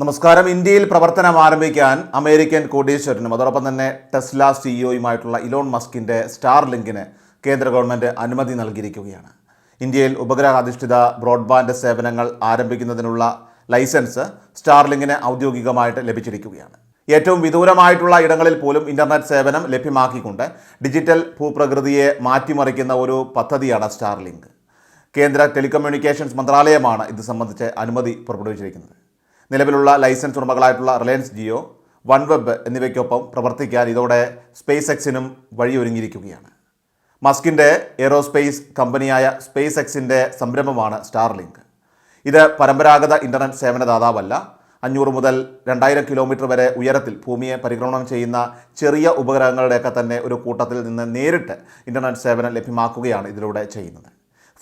നമസ്കാരം. ഇന്ത്യയിൽ പ്രവർത്തനം ആരംഭിക്കാൻ അമേരിക്കൻ കോടീശ്വരനും അതോടൊപ്പം തന്നെ ടെസ്ല സിഇഒയുമായിട്ടുള്ള ഇലോൺ മസ്കിന്റെ സ്റ്റാർ ലിങ്കിന് കേന്ദ്ര ഗവൺമെന്റ് അനുമതി നൽകിയിരിക്കുകയാണ്. ഇന്ത്യയിൽ ഉപഗ്രഹാധിഷ്ഠിത ബ്രോഡ്ബാൻഡ് സേവനങ്ങൾ ആരംഭിക്കുന്നതിനുള്ള ലൈസൻസ് സ്റ്റാർലിങ്കിന് ഔദ്യോഗികമായിട്ട് ലഭിച്ചിരിക്കുകയാണ്. ഏറ്റവും വിദൂരമായിട്ടുള്ള ഇടങ്ങളിൽ പോലും ഇന്റർനെറ്റ് സേവനം ലഭ്യമാക്കിക്കൊണ്ട് ഡിജിറ്റൽ ഭൂപ്രകൃതിയെ മാറ്റിമറിക്കുന്ന ഒരു പദ്ധതിയാണ് സ്റ്റാർലിങ്ക് കേന്ദ്ര ടെലികമ്മ്യൂണിക്കേഷൻസ് മന്ത്രാലയമാണ് ഇത് സംബന്ധിച്ച് അനുമതി പുറപ്പെടുവിച്ചിരിക്കുന്നത്. നിലവിലുള്ള ലൈസൻസ് ഉടമകളായിട്ടുള്ള റിലയൻസ് ജിയോ വൺ വെബ് എന്നിവയ്ക്കൊപ്പം പ്രവർത്തിക്കാൻ ഇതോടെ സ്പേസ് എക്സിനും വഴിയൊരുങ്ങിയിരിക്കുകയാണ്. മസ്കിന്റെ എയറോസ്പേസ് കമ്പനിയായ സ്പേസ് എക്സിന്റെ സംരംഭമാണ് സ്റ്റാർലിങ്ക്. ഇത് പരമ്പരാഗത ഇന്റർനെറ്റ് സേവനദാതാവല്ല അഞ്ഞൂറ് മുതൽ രണ്ടായിരം കിലോമീറ്റർ വരെ ഉയരത്തിൽ ഭൂമിയെ പരിക്രമണം ചെയ്യുന്ന ചെറിയ ഉപഗ്രഹങ്ങളുടെയൊക്കെ തന്നെ ഒരു കൂട്ടത്തിൽ നിന്ന് നേരിട്ട് ഇന്റർനെറ്റ് സേവനം ലഭ്യമാക്കുകയാണ് ഇതിലൂടെ ചെയ്യുന്നത്.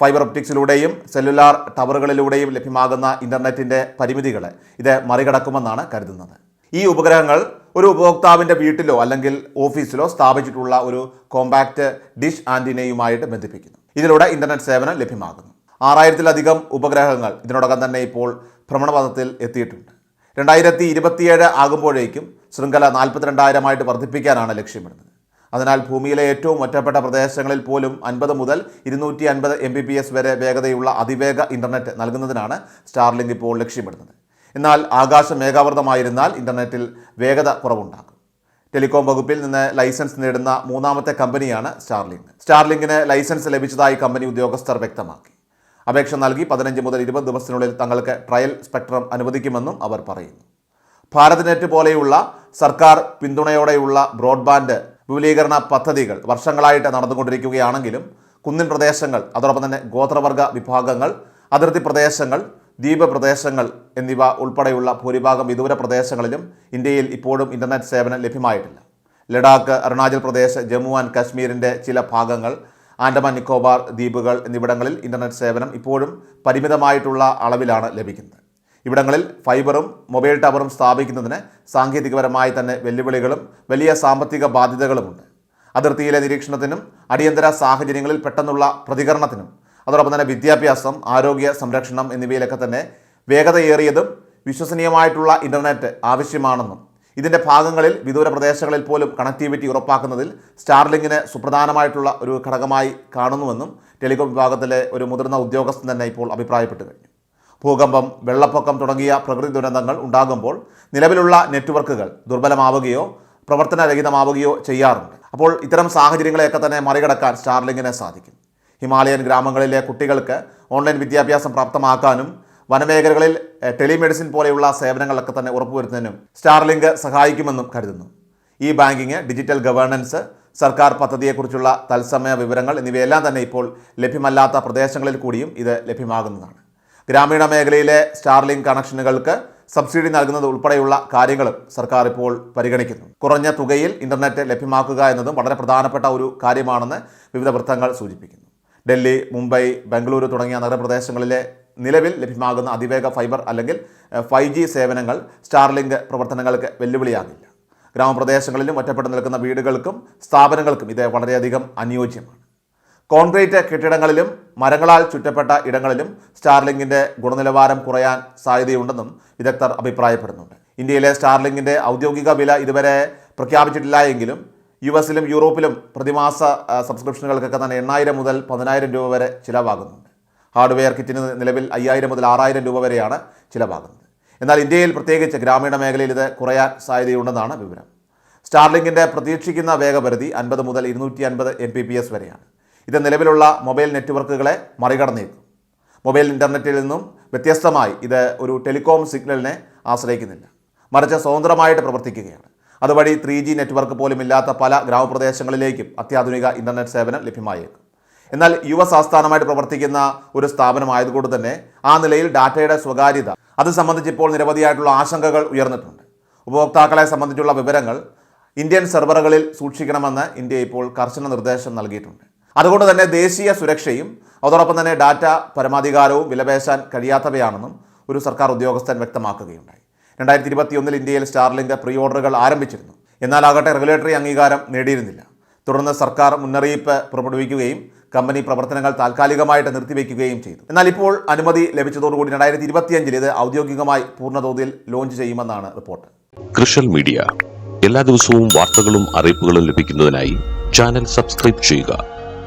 ഫൈബർ ഒപ്റ്റിക്സിലൂടെയും സെല്ലുലാർ ടവറുകളിലൂടെയും ലഭ്യമാകുന്ന ഇന്റർനെറ്റിന്റെ പരിമിതികളെ ഇത് മറികടക്കുമെന്നാണ് കരുതുന്നത്. ഈ ഉപഗ്രഹങ്ങൾ ഒരു ഉപഭോക്താവിന്റെ വീട്ടിലോ അല്ലെങ്കിൽ ഓഫീസിലോ സ്ഥാപിച്ചിട്ടുള്ള ഒരു കോമ്പാക്റ്റ് ഡിഷ് ആന്റിനയുമായിട്ട് ബന്ധിപ്പിക്കുന്നു. ഇതിലൂടെ ഇന്റർനെറ്റ് സേവനം ലഭ്യമാകുന്നു. ആറായിരത്തിലധികം ഉപഗ്രഹങ്ങൾ ഇതിനോടകം തന്നെ ഇപ്പോൾ ഭ്രമണപഥത്തിൽ എത്തിയിട്ടുണ്ട്. രണ്ടായിരത്തി ഇരുപത്തിയേഴ് ആകുമ്പോഴേക്കും ശൃംഖല നാൽപ്പത്തിരണ്ടായിരമായിട്ട് വർദ്ധിപ്പിക്കാനാണ് ലക്ഷ്യമിടുന്നത്. അതിനാൽ ഭൂമിയിലെ ഏറ്റവും ഒറ്റപ്പെട്ട പ്രദേശങ്ങളിൽ പോലും അൻപത് മുതൽ ഇരുന്നൂറ്റി അൻപത് എം ബി പി എസ് വരെ വേഗതയുള്ള അതിവേഗ ഇന്റർനെറ്റ് നൽകുന്നതിനാണ് സ്റ്റാർലിങ്ക് ഇപ്പോൾ ലക്ഷ്യമിടുന്നത്. എന്നാൽ ആകാശം മേഘാവൃതമായിരുന്നാൽ ഇന്റർനെറ്റിൽ വേഗത കുറവുണ്ടാകും. ടെലികോം വകുപ്പിൽ നിന്ന് ലൈസൻസ് നേടുന്ന മൂന്നാമത്തെ കമ്പനിയാണ് സ്റ്റാർലിങ്ക് സ്റ്റാർലിങ്കിന് ലൈസൻസ് ലഭിച്ചതായി കമ്പനി ഉദ്യോഗസ്ഥർ വ്യക്തമാക്കി. അപേക്ഷ നൽകി പതിനഞ്ച് മുതൽ ഇരുപത് ദിവസത്തിനുള്ളിൽ തങ്ങൾക്ക് ട്രയൽ സ്പെക്ട്രം അനുവദിക്കുമെന്നും അവർ പറയുന്നു. ഭാരത് നെറ്റ് പോലെയുള്ള സർക്കാർ പിന്തുണയോടെയുള്ള ബ്രോഡ്ബാൻഡ് വിപുലീകരണ പദ്ധതികൾ വർഷങ്ങളായിട്ട് നടന്നുകൊണ്ടിരിക്കുകയാണെങ്കിലും കുന്നിൻ പ്രദേശങ്ങൾ അതോടൊപ്പം തന്നെ ഗോത്രവർഗ വിഭാഗങ്ങൾ അതിർത്തി പ്രദേശങ്ങൾ ദ്വീപ പ്രദേശങ്ങൾ എന്നിവ ഉൾപ്പെടെയുള്ള ഭൂരിഭാഗം വിദൂര പ്രദേശങ്ങളിലും ഇന്ത്യയിൽ ഇപ്പോഴും ഇന്റർനെറ്റ് സേവനം ലഭ്യമായിട്ടില്ല. ലഡാക്ക് അരുണാചൽ പ്രദേശ് ജമ്മു ആൻഡ് കാശ്മീരിന്റെ ചില ഭാഗങ്ങൾ ആൻഡമാൻ നിക്കോബാർ ദ്വീപുകൾ എന്നിവിടങ്ങളിൽ ഇന്റർനെറ്റ് സേവനം ഇപ്പോഴും പരിമിതമായിട്ടുള്ള അളവിലാണ് ലഭിക്കുന്നത്. ഇവിടങ്ങളിൽ ഫൈബറും മൊബൈൽ ടവറും സ്ഥാപിക്കുന്നതിന് സാങ്കേതികപരമായി തന്നെ വെല്ലുവിളികളും വലിയ സാമ്പത്തിക ബാധ്യതകളുമുണ്ട്. അതിർത്തിയിലെ നിരീക്ഷണത്തിനും അടിയന്തര സാഹചര്യങ്ങളിൽ പെട്ടെന്നുള്ള പ്രതികരണത്തിനും അതോടൊപ്പം തന്നെ വിദ്യാഭ്യാസം ആരോഗ്യ സംരക്ഷണം എന്നിവയിലൊക്കെ തന്നെ വേഗതയേറിയതും വിശ്വസനീയമായിട്ടുള്ള ഇന്റർനെറ്റ് ആവശ്യമാണെന്നും ഇതിന്റെ ഭാഗങ്ങളിൽ വിദൂര പ്രദേശങ്ങളിൽ പോലും കണക്ടിവിറ്റി ഉറപ്പാക്കുന്നതിൽ സ്റ്റാർലിങ്ങിന് സുപ്രധാനമായിട്ടുള്ള ഒരു ഘടകമായി കാണുന്നുവെന്നും ടെലികോം വിഭാഗത്തിലെ ഒരു മുതിർന്ന ഉദ്യോഗസ്ഥൻ തന്നെ ഇപ്പോൾ അഭിപ്രായപ്പെട്ടു കഴിഞ്ഞു. ഭൂകമ്പം വെള്ളപ്പൊക്കം തുടങ്ങിയ പ്രകൃതി ദുരന്തങ്ങൾ ഉണ്ടാകുമ്പോൾ നിലവിലുള്ള നെറ്റ്വർക്കുകൾ ദുർബലമാവുകയോ പ്രവർത്തനരഹിതമാവുകയോ ചെയ്യാറുണ്ട്. അപ്പോൾ ഇത്തരം സാഹചര്യങ്ങളെയൊക്കെ തന്നെ മറികടക്കാൻ സ്റ്റാർലിങ്ങിനെ സാധിക്കും. ഹിമാലയൻ ഗ്രാമങ്ങളിലെ കുട്ടികൾക്ക് ഓൺലൈൻ വിദ്യാഭ്യാസം പ്രാപ്തമാക്കാനും വനമേഖലകളിൽ ടെലിമെഡിസിൻ പോലെയുള്ള സേവനങ്ങളൊക്കെ തന്നെ ഉറപ്പുവരുത്തുന്നതിനും സ്റ്റാർലിങ്ക് സഹായിക്കുമെന്നും കരുതുന്നു. ഈ ബാങ്കിങ് ഡിജിറ്റൽ ഗവേണൻസ് സർക്കാർ പദ്ധതിയെക്കുറിച്ചുള്ള തത്സമയ വിവരങ്ങൾ എന്നിവയെല്ലാം തന്നെ ഇപ്പോൾ ലഭ്യമല്ലാത്ത പ്രദേശങ്ങളിൽ കൂടിയും ഇത് ലഭ്യമാകുന്നതാണ്. ഗ്രാമീണ മേഖലയിലെ സ്റ്റാർലിങ്ക് കണക്ഷനുകൾക്ക് സബ്സിഡി നൽകുന്നത് ഉൾപ്പെടെയുള്ള കാര്യങ്ങളും സർക്കാർ ഇപ്പോൾ പരിഗണിക്കുന്നു. കുറഞ്ഞ തുകയിൽ ഇന്റർനെറ്റ് ലഭ്യമാക്കുക എന്നതും വളരെ പ്രധാനപ്പെട്ട ഒരു കാര്യമാണെന്ന് വിവിധ വൃത്തങ്ങൾ സൂചിപ്പിക്കുന്നു. ഡൽഹി മുംബൈ ബംഗളൂരു തുടങ്ങിയ നഗരപ്രദേശങ്ങളിലെ നിലവിൽ ലഭ്യമാകുന്ന അതിവേഗ ഫൈബർ അല്ലെങ്കിൽ ഫൈവ് ജി സേവനങ്ങൾ സ്റ്റാർലിങ്ക് പ്രവർത്തനങ്ങൾക്ക് വെല്ലുവിളിയാകില്ല. ഗ്രാമപ്രദേശങ്ങളിലും ഒറ്റപ്പെട്ടു നിൽക്കുന്ന വീടുകൾക്കും സ്ഥാപനങ്ങൾക്കും ഇത് വളരെയധികം അനുയോജ്യമാണ്. കോൺക്രീറ്റ് കെട്ടിടങ്ങളിലും മരങ്ങളാൽ ചുറ്റപ്പെട്ട ഇടങ്ങളിലും സ്റ്റാർലിങ്കിന്റെ ഗുണനിലവാരം കുറയാൻ സാധ്യതയുണ്ടെന്നും വിദഗ്ധർ അഭിപ്രായപ്പെടുന്നുണ്ട്. ഇന്ത്യയിലെ സ്റ്റാർലിങ്കിന്റെ ഔദ്യോഗിക വില ഇതുവരെ പ്രഖ്യാപിച്ചിട്ടില്ല എങ്കിലും യു എസിലും യൂറോപ്പിലും പ്രതിമാസ സബ്സ്ക്രിപ്ഷനുകൾക്കൊക്കെ തന്നെ എണ്ണായിരം മുതൽ പതിനായിരം രൂപ വരെ ചിലവാകുന്നുണ്ട്. ഹാർഡ്വെയർ കിറ്റിന് നിലവിൽ അയ്യായിരം മുതൽ ആറായിരം രൂപ വരെയാണ് ചിലവാകുന്നത്. എന്നാൽ ഇന്ത്യയിൽ പ്രത്യേകിച്ച് ഗ്രാമീണ മേഖലയിൽ ഇത് കുറയാൻ സാധ്യതയുണ്ടെന്നാണ് വിവരം. സ്റ്റാർലിങ്കിന്റെ പ്രതീക്ഷിക്കുന്ന വേഗപരിധി അൻപത് മുതൽ ഇരുന്നൂറ്റി അൻപത് എം പി പി എസ് വരെയാണ്. ഇത് നിലവിലുള്ള മൊബൈൽ നെറ്റ്വർക്കുകളെ മറികടന്നേക്കും. മൊബൈൽ ഇന്റർനെറ്റിൽ നിന്നും വ്യത്യസ്തമായി ഇത് ഒരു ടെലികോം സിഗ്നലിനെ ആശ്രയിക്കുന്നില്ല. മറിച്ച് സ്വതന്ത്രമായിട്ട് പ്രവർത്തിക്കുകയാണ്. അതുവഴി ത്രീ ജി നെറ്റ്വർക്ക് പോലും ഇല്ലാത്ത പല ഗ്രാമപ്രദേശങ്ങളിലേക്കും അത്യാധുനിക ഇന്റർനെറ്റ് സേവനം ലഭ്യമായേക്കും. എന്നാൽ യുവ സംസ്ഥാനമായിട്ട് പ്രവർത്തിക്കുന്ന ഒരു സ്ഥാപനമായതുകൊണ്ട് തന്നെ ആ നിലയിൽ ഡാറ്റയുടെ സ്വകാര്യത അത് സംബന്ധിച്ച് ഇപ്പോൾ നിരവധിയായിട്ടുള്ള ആശങ്കകൾ ഉയർന്നിട്ടുണ്ട്. ഉപഭോക്താക്കളെ സംബന്ധിച്ചുള്ള വിവരങ്ങൾ ഇന്ത്യൻ സെർവറുകളിൽ സൂക്ഷിക്കണമെന്ന് ഇന്ത്യ ഇപ്പോൾ കർശന നിർദ്ദേശം നൽകിയിട്ടുണ്ട്. അതുകൊണ്ട് തന്നെ ദേശീയ സുരക്ഷയും അതോടൊപ്പം തന്നെ ഡാറ്റ പരമാധികാരവും വിലപേശാൻ കഴിയാത്തവയാണെന്നും ഒരു സർക്കാർ ഉദ്യോഗസ്ഥൻ വ്യക്തമാക്കുകയുണ്ടായി. രണ്ടായിരത്തി ഇരുപത്തിയൊന്നിൽ ഇന്ത്യയിൽ സ്റ്റാർലിംഗ് പ്രീ ഓർഡറുകൾ ആരംഭിച്ചിരുന്നു. എന്നാലാകട്ടെ റെഗുലേറ്ററി അംഗീകാരം നേടിയിരുന്നില്ല. തുടർന്ന് സർക്കാർ മുന്നറിയിപ്പ് പുറപ്പെടുവിക്കുകയും കമ്പനി പ്രവർത്തനങ്ങൾ താൽക്കാലികമായിട്ട് നിർത്തിവെക്കുകയും ചെയ്തു. എന്നാൽ ഇപ്പോൾ അനുമതി ലഭിച്ചതോടുകൂടി രണ്ടായിരത്തി ഇരുപത്തിയഞ്ചിൽ ഇത് ഔദ്യോഗികമായി പൂർണതോതിൽ ലോഞ്ച് ചെയ്യുമെന്നാണ് റിപ്പോർട്ട്. കൃഷൽ മീഡിയ. എല്ലാ ദിവസവും വാർത്തകളും അറിയിപ്പുകളും ലഭിക്കുന്നതിനായി ചാനൽ സബ്സ്ക്രൈബ് ചെയ്യുക.